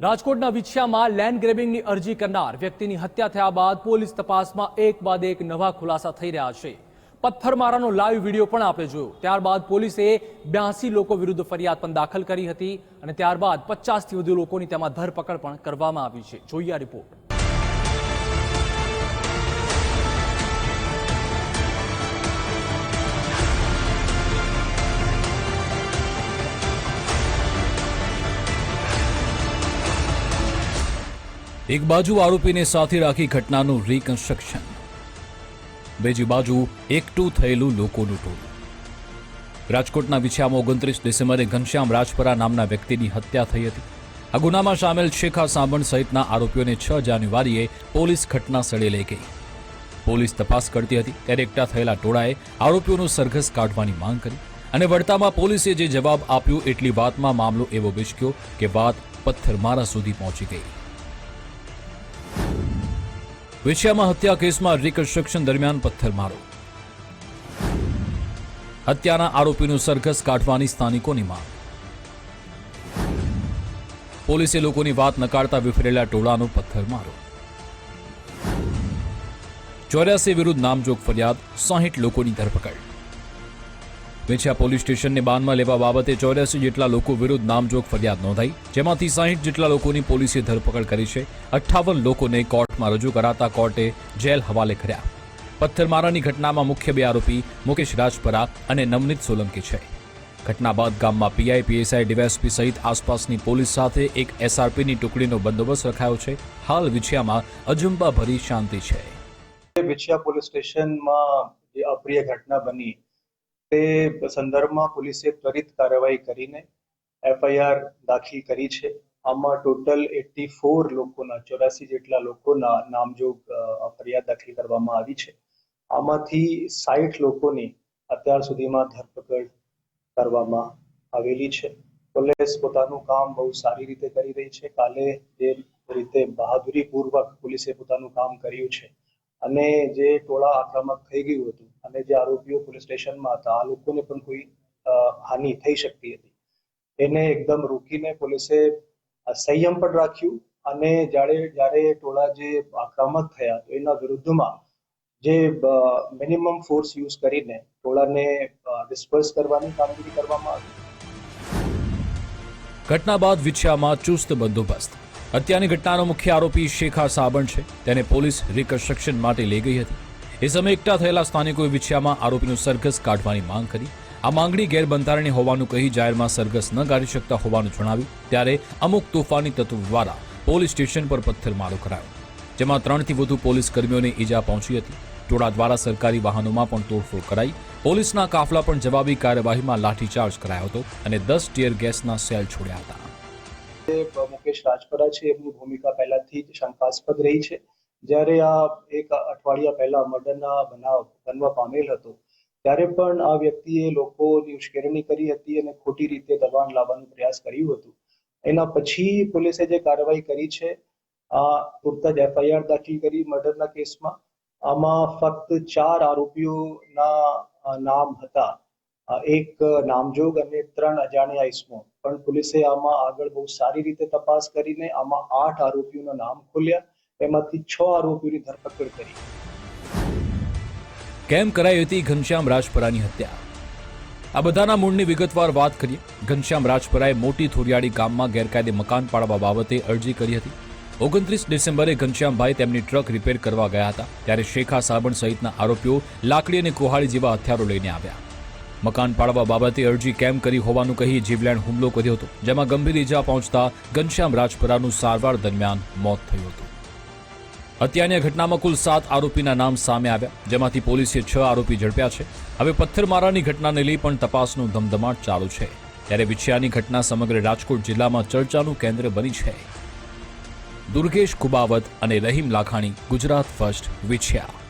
રાજકોટના વિછિયામાં લેન્ડ ગ્રેબિંગની અરજી કરનાર વ્યક્તિની હત્યા થયા બાદ પોલીસ તપાસમાં એક બાદ એક નવા ખુલાસા થઈ રહ્યા છે. પથ્થરમારાનો લાઈવ વીડિયો પણ આપણે જોયો. ત્યારબાદ પોલીસે બ્યાસી લોકો વિરુદ્ધ ફરિયાદ પણ દાખલ કરી હતી અને ત્યારબાદ પચાસથી વધુ લોકોની તેમાં ધરપકડ પણ કરવામાં આવી છે. જોઈએ રિપોર્ટ. એક બાજુ આરોપીને સાથે રાખી ઘટનાનું રિકન્સ્ટ્રક્શન બીજી બાજુ એકઠું થયેલું લોકોનું ટોળું. રાજકોટના વિછામાં ઓગણત્રીસ ડિસેમ્બરે ઘનશ્યામ રાજપરા નામના વ્યક્તિની હત્યા થઈ હતી. આ ગુનામાં સામેલ શેખા સાંભણ સહિતના આરોપીઓને છ જાન્યુઆરીએ પોલીસ ઘટના સ્થળે લઈ ગઈ. પોલીસ તપાસ કરતી હતી ત્યારે એકઠા થયેલા ટોળાએ આરોપીઓનું સરઘસ કાઢવાની માંગ કરી અને વળતામાં પોલીસે જે જવાબ આપ્યો એટલી વાતમાં મામલો એવો બિચક્યો કે વાત પથ્થરમારા સુધી પહોંચી ગઈ. વિછિયામાં હત્યા કેસમાં રિકન્સ્ટ્રક્શન દરમિયાન પથ્થરમારો. હત્યાના આરોપીનું સરઘસ કાઢવાની સ્થાનિકોની માંગ. પોલીસે લોકોની વાત નકારતા વિફરેલા ટોળાનો પથ્થરમારો. ચોર્યાસી વિરુદ્ધ નામજોગ ફરિયાદ, સાહીઠ લોકોની ધરપકડ. વિછિયા પોલીસ સ્ટેશનને બાનમાં લેવા બાબતે ચોર્યાસી જેટલા લોકો વિરુદ્ધ નામજોગ ફરિયાદ નોંધાઈ. જેમાંથી સાહીઠ જેટલા લોકોની પોલીસે ધરપકડ કરી છે. અઠ્ઠાવન લોકોને કોર્ટમાં રજૂ કરાતા કોર્ટે જેલ હવાલે કર્યા. પથ્થરમારાની ઘટનામાં મુખ્ય બે આરોપી મુકેશ રાજપરા અને નવનીત સોલંકી છે. ઘટના બાદ ગામમાં પીઆઈ, પીએસઆઈ, ડીવાયએસપી સહિત આસપાસની પોલીસ સાથે એક એસઆરપીની ટુકડીનો બંદોબસ્ત રખાયો છે. હાલ વિછિયામાં અજંપાભરી શાંતિ છે. વિછિયા પોલીસ સ્ટેશનમાં જે અપ્રિય ઘટના બની તે સંદર્ભમાં પોલીસે ત્વરિત કાર્યવાહી કરીને એફઆઈઆર દાખલ કરી છે. આમાં ટોટલ એટી ફોર લોકોના, ચોરાસી જેટલા લોકોના નામજોગ ફરિયાદ દાખલ કરવામાં આવી છે. આમાંથી સાઠ લોકોની અત્યાર સુધીમાં ધરપકડ કરવામાં આવેલી છે. પોલીસ પોતાનું કામ બહુ સારી રીતે કરી રહી છે. કાલે જે રીતે બહાદુરીપૂર્વક પોલીસે પોતાનું કામ કર્યું છે અને જે ટોળા આક્રમક થઈ ગયું હતું અને જે આરોપીઓ પોલીસ સ્ટેશનમાં હતા, આ લોકોને પણ કોઈ હાનિ થઈ શકતી હતી. એને એકદમ રોકીને પોલીસે સંયમ પણ રાખ્યું અને જ્યારે જ્યારે ટોળા જે આક્રમક થયા તો એના વિરુદ્ધમાં જે મિનિમમ ફોર્સ યુઝ કરીને ટોળાને ડિસ્પર્સ કરવાની કામગીરી કરવામાં આવી. ઘટના બાદ વિછામાં ચુસ્ત બંદોબસ્ત. હત્યાની ઘટનાનો મુખ્ય આરોપી શેખા સાબણ છે. તેને પોલીસ રિકન્સ્ટ્રક્શન માટે લઈ ગઈ હતી. એ સમયે એકઠા થયેલા સ્થાનિકોએ વિછિયામાં આરોપીનું સરઘસ કાઢવાની માંગ કરી. આ માંગણી ગેરબંધારણી હોવાનું કહી જાહેરમાં સરઘસ ન કાઢી શકતા હોવાનું જણાવ્યું. ત્યારે અમુક તોફાની તત્વો દ્વારા પોલીસ સ્ટેશન પર પથ્થરમારો કરાયો. જેમાં ત્રણથી વધુ પોલીસ કર્મીઓને ઈજા પહોંચી હતી. ટોળા દ્વારા સરકારી વાહનોમાં પણ તોડફોડ કરાઈ. પોલીસના કાફલા પણ જવાબી કાર્યવાહીમાં લાઠીચાર્જ કરાયો હતો અને દસ ટીયર ગેસના સેલ છોડ્યા હતા. મુકેશ રાજપરા છે, એમની ભૂમિકા પહેલાથી જ શંકાસ્પદ રહી છે. જ્યારે આ એક અઠવાડિયા પહેલા મર્ડરના બનાવ બનવા પામેલ હતો, ત્યારે પણ આ વ્યક્તિએ લોકોની ઉશ્કેરણી કરી હતી અને ખોટી રીતે દબાણ લાવવાનો પ્રયાસ કર્યું હતું. એના પછી પોલીસે જે કાર્યવાહી કરી છે, આ તુરત જ એફઆઈઆર દાખલ કરી મર્ડરના કેસમાં, આમાં ફક્ત ચાર આરોપીઓના નામ હતા. એક નામજોગ અને ત્રણ અજાણ્યા ઇસમો પણ પોલીસે આમાં આગળ બહુ સારી રીતે તપાસ કરીને આમાં આઠ આરોપીઓના નામ ખોલ્યા. એમાંથી છ આરોપીઓની ધરપકડ કરી. કેમ કરાઈ હતી ઘનશ્યામ રાજપરાની હત્યા? આ બધાના મૂળની વિગતવાર વાત કરીએ. ઘનશ્યામ રાજપરાએ મોટી થોરિયાળી ગામમાં ગેરકાયદે મકાન પાડવા બાબતે અરજી કરી હતી. ઓગણત્રીસ ડિસેમ્બરે ઘનશ્યામભાઈ તેમની ટ્રક રિપેર કરવા ગયા હતા. ત્યારે શેખા સાબણ સહિતના આરોપીઓ લાકડી અને કુહાળી જેવા હથિયારો લઈને આવ્યા. મકાન પાડવા બાબતે અરજી કેમ કરી હોવાનું કહી જીવલેણ હુમલો કર્યો હતો, જેમાં ગંભીર ઇજા પહોંચતા ઘનશ્યામ રાજપરાનું સારવાર દરમિયાન મોત થયું હતું. હત્યાની ઘટનામાં કુલ સાત આરોપીના નામ સામે આવ્યા, જેમાંથી પોલીસે છ આરોપી ઝડપ્યા છે. હવે પથ્થરમારાની ઘટનાને લઈ પણ તપાસનું ધમધમાટ ચાલુ છે. ત્યારે વિછિયાની ઘટના સમગ્ર રાજકોટ જિલ્લામાં ચર્ચાનું કેન્દ્ર બની છે. દુર્ગેશ કુબાવત અને રહીમ લાખાણી, ગુજરાત ફર્સ્ટ, વિછિયા.